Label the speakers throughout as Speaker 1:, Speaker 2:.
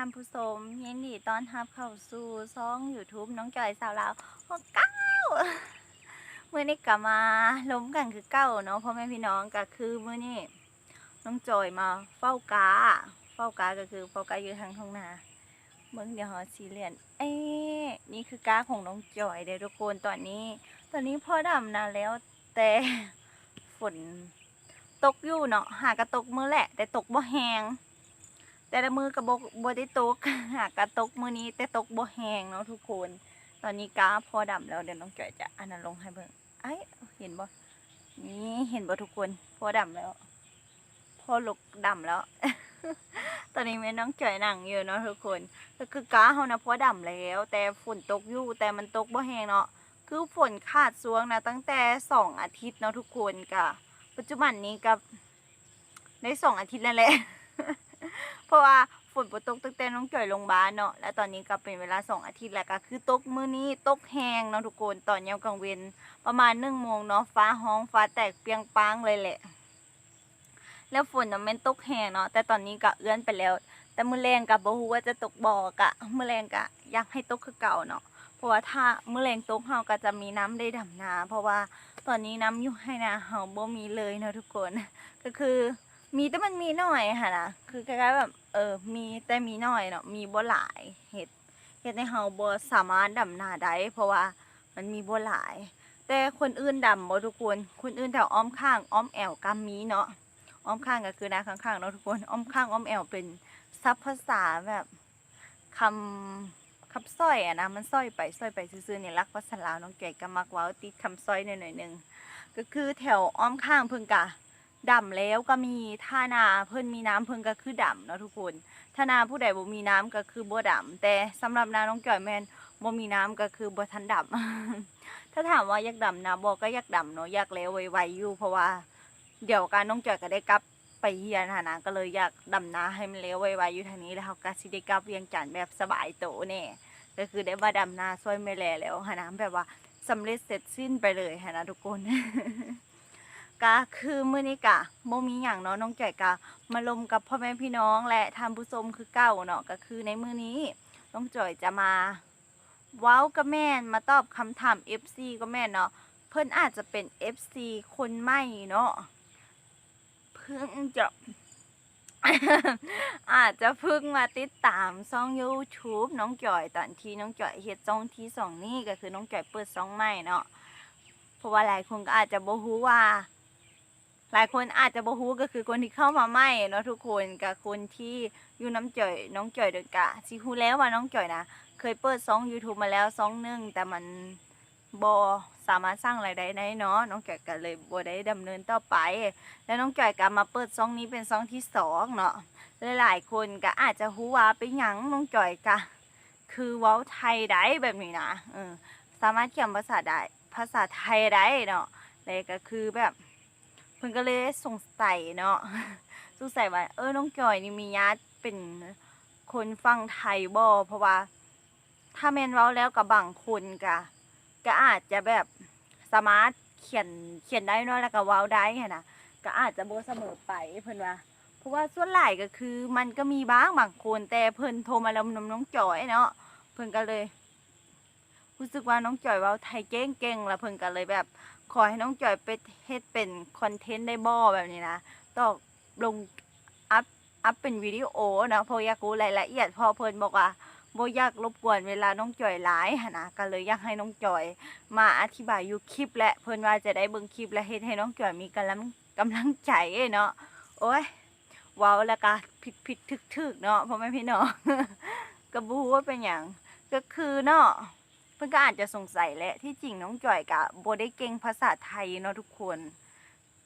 Speaker 1: ท่านผู้ชมยินดีต้อนรับเข้าสู่ช่อง YouTube น้องจอยสาวลาวหกเก้ามื่อนี้กลับมาล้มกันคือเก้าเนาะพ่อแม่พี่น้องก็คือเมื่อนี้น้องจอยมาเฝ้ากา เฝ้ากาก็คือเฝ้ากาอยู่ทางท้องนาเมืองเดียวหอสีเหรียญเอ๊นี่คือกาของน้องจอยเด้อทุกคนตอนนี้ ตอนนี้พ่อดำนาแล้วแต่ฝนตกอยู่เนาะหากระตกมือแหละ แต่ตกบ่แหง แต่ละมือกับบบ่ได้ตกหากกระตกมือนี้แต่ตกบ่แหงเนาะทุกคน ตอนนี้ก้าพอดำแล้วเดี๋ยวน้องจอยจะอันนั้นลงให้เบิ่งไอ้เห็นบ่นี่เห็นบ่ทุกคน พอดำแล้ว พอลกดำแล้ว ตอนนี้แม่น้องจอยหนังอยู่เนาะทุกคน ก็คือก้าเฮานะพอดำแล้ว แต่ฝนตกอยู่แต่มันตกบ่แหงเนาะคือฝนขาดซวงนะตั้งแต่สองอาทิตย์เนาะทุกคนก็ปัจจุบันนี้กับได้สองอาทิตย์แล้วแหละ เพราะว่าฝนบ่ตกตั้งแต่น้องจ่อยลงบ้านเนาะแล้วตอนนี้ก็เป็นเวลาสองอาทิตย์แล้วก็คือตกมื้อนี้ตกแห้งเนาะทุกคนตอนยามกลางเวนประมาณหนึ่งโมงเนาะฟ้าห้องฟ้าแตกเปียงปังเลยแหละ แล้วฝนน่ะแม่นตกแห้งเนาะแต่ตอนนี้ก็เอื้อนไปแล้ว แต่มื้อแรงก็บ่ฮู้ว่าจะตกบ่กะมื้อแรงก็อยากให้ตกคือเก่าเนาะเพราะว่าถ้ามื้อแรงตกเฮาก็จะมีน้ำได้ดำนา เพราะว่าตอนนี้น้ำอยู่ให้นาเฮาบ่มีเลยเนาะทุกคน ก็คือ มีแต่มันมีน้อยค่ะนะคือคล้ายๆแบบเออ มีแต่มีน้อยเนาะมีบ่หลายเห็ดเห็ดในเฮาบ่สามารถดำนาได้เพราะว่ามันมีบ่หลาย แต่คนอื่นดำบ่ทุกคนคนอื่นแถวอ้อมข้างอ้อมแอวก็มีเนาะอ้อมข้างก็คือนาข้างๆเนาะทุกคนอ้อมข้างอ้อมแอวเป็นซับภาษาแบบคำคำสร้อยอะนะมันสร้อยไปสร้อยไปซื่อๆเนี่ยรักภาษาลาวน้องเก๋ก็มักว้าติดคำสร้อยหน่อยๆหนึงก็คือแถวอ้อมข้างเพิ่นกะ ดำแล้วก็มีท่านาเพิ่นมีน้ำเพิ่นก็คือดำเนาะทุกคนถ้านาผู้ใดบ่มีน้ำก็คือบ่ดำแต่สำหรับนาน้องจ่อยแม่นบ่มีน้ำก็คือบ่ทันดำ ถ้าถามว่าอยากดำนาบ่ก็อยากดำเนาะอยากแล้วไวๆอยู่เพราะว่า เดี๋ยวการน้องจ่อยก็ได้กลับไปเฮียนหานะก็เลยอยากดำนาให้มันแล้วไวๆอยู่ทางนี้แล้วเขาก็สิได้กลับเวียงจันทน์แบบสบายโตแน่ก็คือได้ว่าดำนาช่วยแม่แลแล้วหานะแบบว่าสำเร็จเสร็จสิ้นไปเลยหานะทุกคน ก็คือมื้อนี้กะบ่มีหยังเนาะน้องจ่อยกะมาลมกับพ่อแม่พี่น้องและท่านผู้ชมคือเก่าเนาะก็คือในมื้อนี้น้องจ่อยจะมาเว้ากับแม่นมาตอบคำถาม FC ก็แม่นเนาะเพิ่นอาจจะเป็น FC คนใหม่เนาะเพิ่งจะอาจจะเพิ่งมาติดตามช่อง YouTube น้องจ่อยตอนที่น้องจ่อยเฮ็ดช่องที่สองนี่ก็คือน้องจ่อยเปิดช่องใหม่เนาะเพราะว่าหลายคนก็อาจจะบ่ฮู้ว่า หลายคนอาจจะบ่ฮู้ก็คือคนที่เข้ามาใหม่เนาะทุกคนกับคนที่อยู่น้ำจ่อยน้องจ่อยเดกะสิฮู้แล้วว่าน้องจ่อยนะเคยเปิดช่อง YouTube มาแล้วช่องหนึงแต่มันบ่สามารถสร้างรายได้ได้เนาะน้องจ่อยก็เลยบ่ได้ดำเนินต่อไป แล้วน้องจ่อยก็มาเปิดช่องนี้เป็นช่องที่สองเนาะหลายๆคนก็อาจจะฮู้ว่าเป็นหยังน้องจ่อยก็คือเว้าไทยได้แบบนี้นะเออสามารถเขียนภาษาได้ภาษาไทยได้เนาะแล้วก็คือแบบ เพิ่นก็เลยสงสัยเนาะสงสัยว่า เออน้องจอยนี่มีญาติเป็นคนฟังไทยบ่เพราะว่า ถ้าแมนเว้าแล้วกับบางคนก็ก็อาจจะแบบสามารถเขียนเขียนได้เนาะแล้วก็เว้าได้หั้นะก็อาจจะบ่เสมอไปเพิ่นว่าเพราะว่าส่วนหลายก็คือ มันก็มีบ้างบางคนแต่เพิ่นโทรมาแล้วนำน้องจอยเนาะเพิ่นก็เลยรู้สึกว่าน้องจอยเว้าไทยเก่งๆแล้วเพิ่นก็เลยแบบ ขอให้น้องจอยไปเฮ็ดเป็นคอนเทนต์ได้บ่แบบนี้นะต้องลงอัพอัพเป็นวิดีโอนะเพราะอยากรู้รายละเอียดพอเพิ่นบอกว่าบ่อยากรบกวนเวลาน้องจอยหลายหนนะก็เลยอยากให้น้องจอย มาอธิบายอยู่คลิป และเพิ่นว่าจะได้เบิ่งคลิปและเฮ็ดให้น้องจอยมีกำลังกำลังใจเนาะโอ้ยว้าแล้วก็ผิดผิดทึกๆเนาะพ่อแม่พี่น้องก็บ่ฮู้ว่าเป็นหยังก็คือเนาะ เพิ่อนก็อาจจะสงสัยแหละที่จริงน้องจ่อยกะบ่ได้เก่งภาษาไทยเนาะทุกคน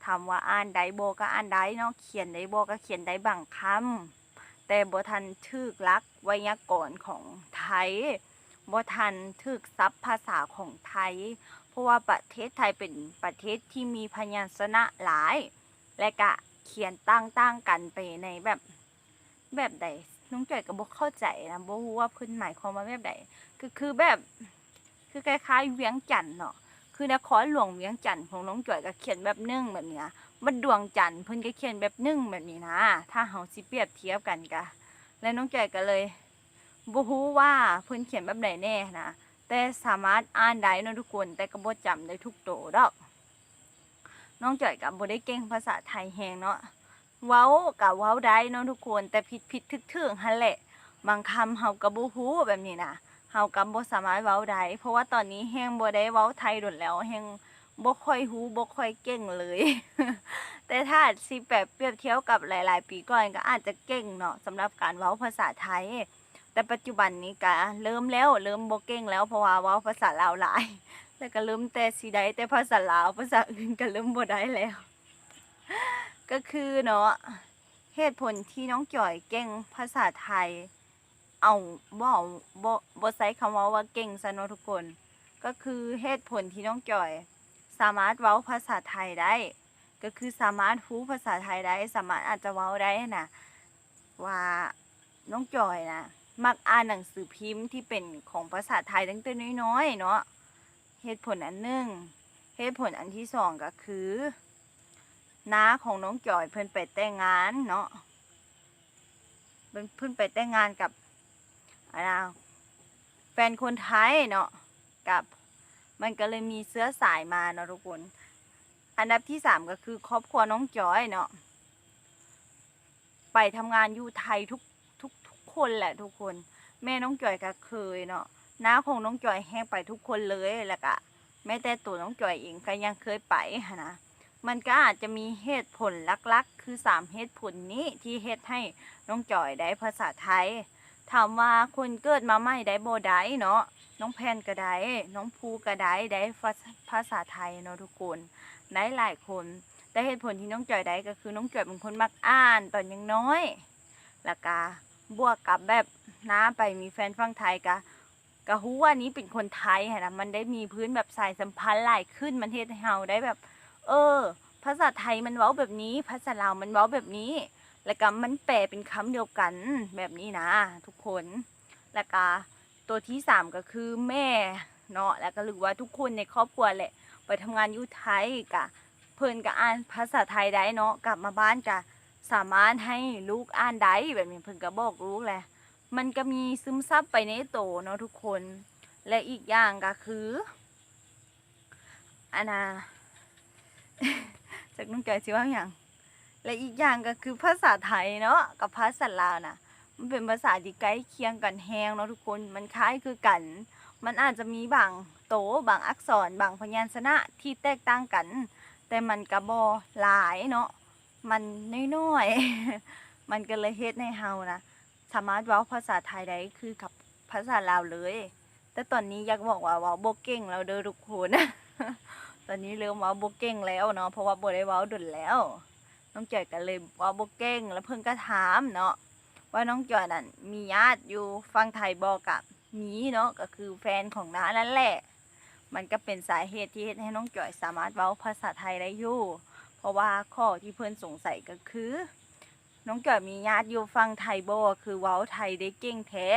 Speaker 1: ถามว่าอ่านได้โบก็อ่านได้เนาะเขียนได้โบก็เขียนได้บางคำแต่โบทันถึกลักไวยากรณ์ของไทยโบทันถึกศัพท์ภาษาของไทย เพราะว่าประเทศไทยเป็นประเทศที่มีพยัญชนะหลาย และก็เขียนต่างๆกันไปในแบบแบบใดน้องจ่อยก็บ่เข้าใจนะบ่รู้ว่าเพิ่นหมายความว่าแบบใดก็คือแบบ คือคล้ายๆเวียงจันทน์เนาะคือนครหลวงเวียงจันทน์ของน้องจ่อยก็เขียนแบบนึ่งแบบนี้นะบัดดวงจันทน์เพิ่นก็เขียนแบบนึ่งแบบนี้นะ ถ้าเฮาสิเปรียบเทียบกันกะแล้วน้องจ่อยก็เลยบ่ฮู้ว่าเพิ่นเขียนแบบใดแน่นะแต่สามารถอ่านได้นะทุกคน แต่ก็บ่จำได้ทุกโตดอก น้องจ่อยก็บ่ได้เก่งภาษาไทยแฮงเนาะเว้าก็เว้าได้เนาะทุกคน แต่ผิดผิดทึกถึงหั่นแหละ บางคำเฮาก็บ่ฮู้แบบนี้นะ เฮาก็บ่สามารถเว้าได้เพราะว่าตอนนี้แฮงบ่ได้เว้าไทยโดนแล้วแฮงบ่ค่อยฮู้บ่ค่อยเก่งเลย แต่ถ้าสิแบบเปรียบเทียบกับหลาย ๆ ปีก่อนก็อาจจะเก่งเนาะสำหรับการเว้าภาษาไทย แต่ปัจจุบันนี้ก็เริ่มแล้วเริ่มบ่เก่งแล้วเพราะว่าเว้าภาษาลาวหลายแล้วก็เริ่มแต่สิได้แต่ภาษาลาวภาษาอื่นก็เริ่มบ่ได้แล้ว ก็คือเนาะเหตุผลที่น้องจ่อยเก่งภาษาไทย เอาบ่เอาบ่บ่ใช้คำว่าว่าเก่งซะเนาะทุกคน ก็คือเหตุผลที่น้องจ่อย สามารถเว้าภาษาไทยได้ ก็คือสามารถฮู้ภาษาไทยได้ สามารถอาจจะเว้าได้นะว่าน้องจอยนะมักอ่านหนังสือพิมพ์ที่เป็นของภาษาไทยตั้งแต่น้อยๆเนาะเหตุผลอันหนึ่งเหตุผลอันที่สองก็คือน้าของน้องจอยเพิ่นไปแต่งงานเนาะเพิ่นเพิ่นไปแต่งงานกับ อะนะแฟนคนไทยเนาะกับมันก็เลยมีเสื้อสายมาเนาะทุกคน อันดับที่สามก็คือครอบครัวน้องจอยเนาะไปทำงานอยู่ไทยทุกทุกทุกคนแหละทุกคน แม่น้องจอยก็เคยเนาะน้าของน้องจอยแห้งไปทุกคนเลยแล้วก็แม้แต่ตัวน้องจอยเองก็ยังเคยไปนะมันก็อาจจะมีเหตุผลลักๆ คือสามเหตุผลนี้ที่เฮ็ดให้น้องจอยได้ภาษาไทย ถามว่าคนเกิดมาใหม่ได้โบได้เนาะน้องแพนก็ได้น้องภูก็ได้ได้ภาษาไทยเนาะทุกคนได้หลายคนแต่เหตุผลที่น้องจอยได้ก็คือน้องจอยเป็นคนมักอ่านตอนยังน้อยแล้วก็บวกกับแบบน้าไปมีแฟนฟังไทยก็ก็ฮู้ว่านี้เป็นคนไทยนะมันได้มีพื้นแบบสายสัมพันธ์หลายขึ้นมันเฮ็ดให้เฮาได้แบบ เออ ภาษาไทยมันเว้าแบบนี้ ภาษาลาวมันเว้าแบบนี้ แล้วก็มันแปลเป็นคำเดียวกันแบบนี้นะ ทุกคนแล้วก็ตัวที่สามก็คือแม่เนาะแล้วก็หรือว่าทุกคนในครอบครัวแหละ ไปทำงานอยู่ไทยกะเพิ่นก็อ่านภาษาไทยได้เนาะกลับมาบ้านก็สามารถให้ลูกอ่านได้แบบนี้เพิ่นก็บอกลูกแหละมันก็มีซึมซับไปในโตเนาะทุกคน และอีกอย่างก็คืออันน่ะจากน้องจอยสิว่าอย่าง และอีกอย่างก็คือภาษาไทยเนาะกับภาษาลาวนะมันเป็นภาษาที่ใกล้เคียงกันแฮงเนาะทุกคนมันคล้ายคือกัน มันอาจจะมีบางโตบางอักษรบางพยัญชนะที่แตกต่างกัน แต่มันก็บ่หลายเนาะมันน้อยๆมันก็เลยเฮ็ดให้เฮานะสามารถเว้าภาษาไทยได้คือกับภาษาลาวเลย แต่ตอนนี้อยากบอกว่าเว้าบเก่งแล้วเด้อทุกคนตอนนี้เริ่มเว้าบ่เก่งแล้วเนาะเพราะว่าโบได้เว้าดุนแล้ว น้องจอยก็เลยว้าบ่เก่งแล้วเพิ่นก็ถามเนาะว่าน้องจอยนั่นมีญาติอยู่ฟังไทยบอกกับมีเนาะก็คือแฟนของน้านั่นแหละ มันก็เป็นสาเหตุที่เฮ็ดให้น้องจอยสามารถเว้าภาษาไทยได้อยู่ เพราะว่าข้อที่เพิ่นสงสัยก็คือ น้องจอยมีญาติอยู่ฟังไทยบ่คือเว้าไทยได้เก่งแท้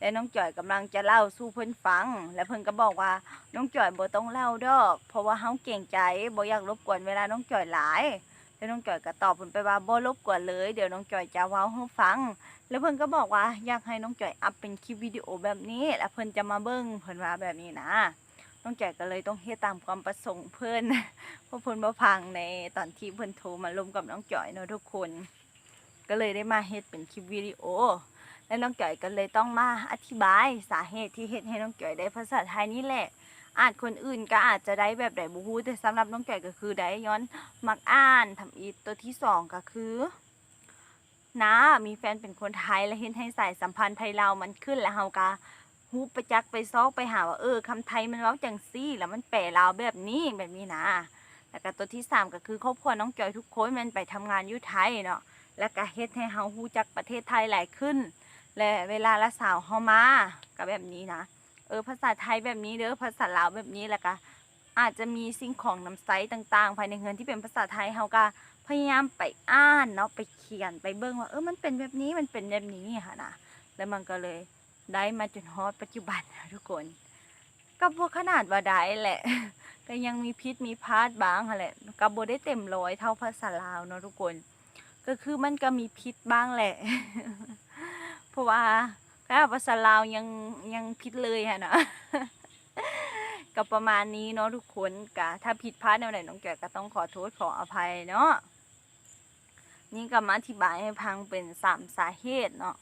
Speaker 1: และน้องจอยกำลังจะเล่าสู่เพิ่อนฟัง และเพิ่อนก็บอกว่าน้องจอยบ่ต้องเล่าดอก เพราะว่าเฮาเก่งใจบ่อยากรบกวนเวลาน้องจอยหลาย แล้วน้องจอยก็ตอบเพิ่นไปว่าบ่รบกวนเลย เดี๋ยวน้องจอยจะเว้าให้ฟัง แล้วเพิ่นก็บอกว่าอยากให้น้องจอยอัพเป็นคลิปวิดีโอแบบนี้ แล้วเพิ่นจะมาเบิ่งเพิ่นว่าแบบนี้นะน้องจอยก็เลยต้องเฮ็ดตามความประสงค์เพิ่นเพราะเพิ่นบ่ฟังในตอนที่เพิ่นโทรมาลมกับน้องจอยเนาะทุกคน ก็เลยได้มาเฮ็ดเป็นคลิปวิดีโอ และน้องจอยก็เลยต้องมาอธิบายสาเหตุที่เฮ็ดให้น้องจอยได้ภาษาไทยนี่แหละ อาจคนอื่นก็อาจจะได้แบบใดบ่ฮู้แต่สำหรับน้องจอยก็คือได้ย้อนมักอ่านทำอีตัวที่สองก็คือน้ามีแฟนเป็นคนไทยและเฮ็ดให้สายสัมพันธ์ไทยลามันขึ้นแล้วเฮาก็ฮู้ประจักษ์ไปซอกไปหาว่าเออคำไทยมันเว้าจังซี่ แล้วมันแปลลาวแบบนี้แบบนี้นะแล้วก็ตัวที่สามก็คือครอบครัวน้องจอยทุกคนมันไปทำงานอยู่ไทยเนาะแล้วก็เฮ็ดให้เฮาฮู้จักประเทศไทยหลายขึ้น และเวลาละสาวเฮามาก็แบบนี้นะ ออภาษาไทยแบบนี้เด้อภาษาลาวแบบนี้แหล้วก็อาจจะมีสิ่งของนำไซต์ต่างๆ ภายในเงินที่เป็นภาษาไทยเฮาก็พยายามไปอ่านเนาะไปเขียนไปเบิ่งว่าเออมันเป็นแบบนี้มันเป็นแบบนี้ค่ะนะแล้วมันก็เลยได้มาจนฮอดปัจจุบันนะทุกคนก็บ่ขนาดว่าได้แหละก็ยังมีพิษมีพาดบ้างค่ะแหละก็บ่ได้เต็มร้อยเท่าภาษาลาวเนาะทุกคน ก็คือมันก็มีพิษบ้างแหละ เพราะว่า ก็ภาษาลาวยังยังผิดเลยฮะนะก็ประมาณนี้เนาะทุกคนกะถ้าผิดพลาดในไหนน้องแกก็ต้องขอโทษขออภัยเนาะนี่ก็มาอธิบายให้พังเป็นสามสาเหตุเนาะ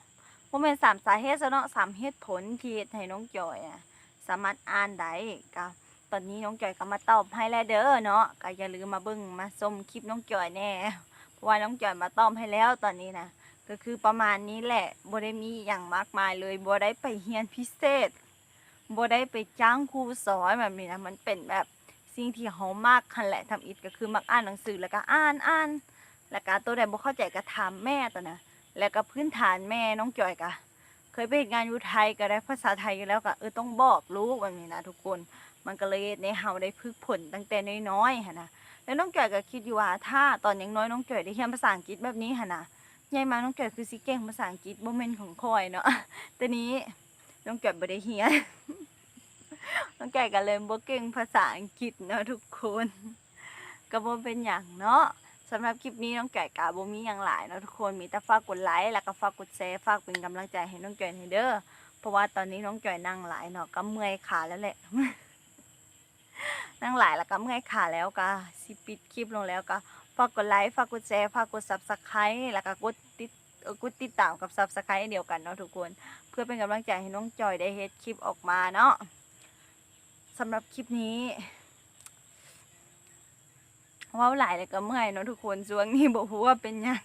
Speaker 1: ว่าเป็นสามสาเหตุซะเนาะสามเหตุผลที่ให้น้องจอยอะสามารถอ่านได้ก็ตอนนี้น้องจอยก็มาตอบให้แล้วเด้อเนาะก็อย่าลืมมาเบิ่งมาชมคลิปน้องจอยแน่เพราะว่าน้องจอยมาตอบให้แล้วตอนนี้นะ ก็คือประมาณนี้แหละบ่ได้มีอย่างมากมายเลยบ่ได้ไปเรียนพิเศษบ่ได้ไปจ้างครูสอนแบบนี้นะมันเป็นแบบสิ่งที่เฮามากคันแหละทำอิฐก็คือมักอ่านหนังสือแล้วก็อ่านอ่านแล้วก็ตัวใดบ่เข้าใจก็ถามแม่ตัวนะแล้วก็พื้นฐานแม่น้องจอยก็เคยไปเฮ็ดงานอยู่ไทยก็ได้ภาษาไทยอยู่แล้วก็เออต้องบอกลูกแบบนี้นะทุกคน มันก็เลยในเฮาได้พึกผลตั้งแต่น้อยๆหั่นนะแล้วน้องจอยก็คิดอยู่ว่าถ้าตอนยังน้อยน้องจอยได้เรียนภาษาอังกฤษแบบนี้หั่นนะ ใหญ่มาน้องจอยคือสิเก่งภาษาอังกฤษบ่แม่นของคอยเนาะแต่นี้น้องจอยบ่ได้เรียนน้องไก่ก็เลยบ่เก่งภาษาอังกฤษเนาะทุกคนก็บ่เป็นหยังเนาะสำหรับคลิปนี้น้องไก่ก็บ่มีหยังหลายเนาะทุกคนมีแต่ฝากกดไลค์แล้วก็ฝากกดแชร์ฝากเป็นกำลังใจให้น้องจอยให้เด้อเพราะว่าตอนนี้น้องจอยนั่งหลายเนาะก็เมื่อยขาแล้วแหละนั่งหลายแล้วก็เมื่อยขาแล้วก็สิปิดคลิปลงแล้วก็ ฝากกดไลค์ฝากกดแชร์ฝากกด Subscribe แล้วก็กดติดกดติดตามกับ Subscribe เดียวกันเนาะทุกคน เพื่อเป็นกำลังใจให้น้องจอยได้เฮ็ดคลิปออกมาเนาะสำหรับคลิปนี้ว้าหลายเลยก็เมื่อยเนาะทุกคนช่วงนี้บอกว่าเป็นยัง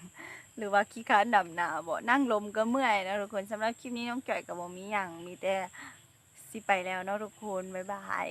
Speaker 1: หรือว่าขี้ค้านดำหนาบ่นั่งลมก็เมื่อยเนาะทุกคนสำหรับคลิปนี้น้องจ่อยกับบ่มีหยังมีแต่สิไปแล้วเนาะทุกคนบ๊ายบาย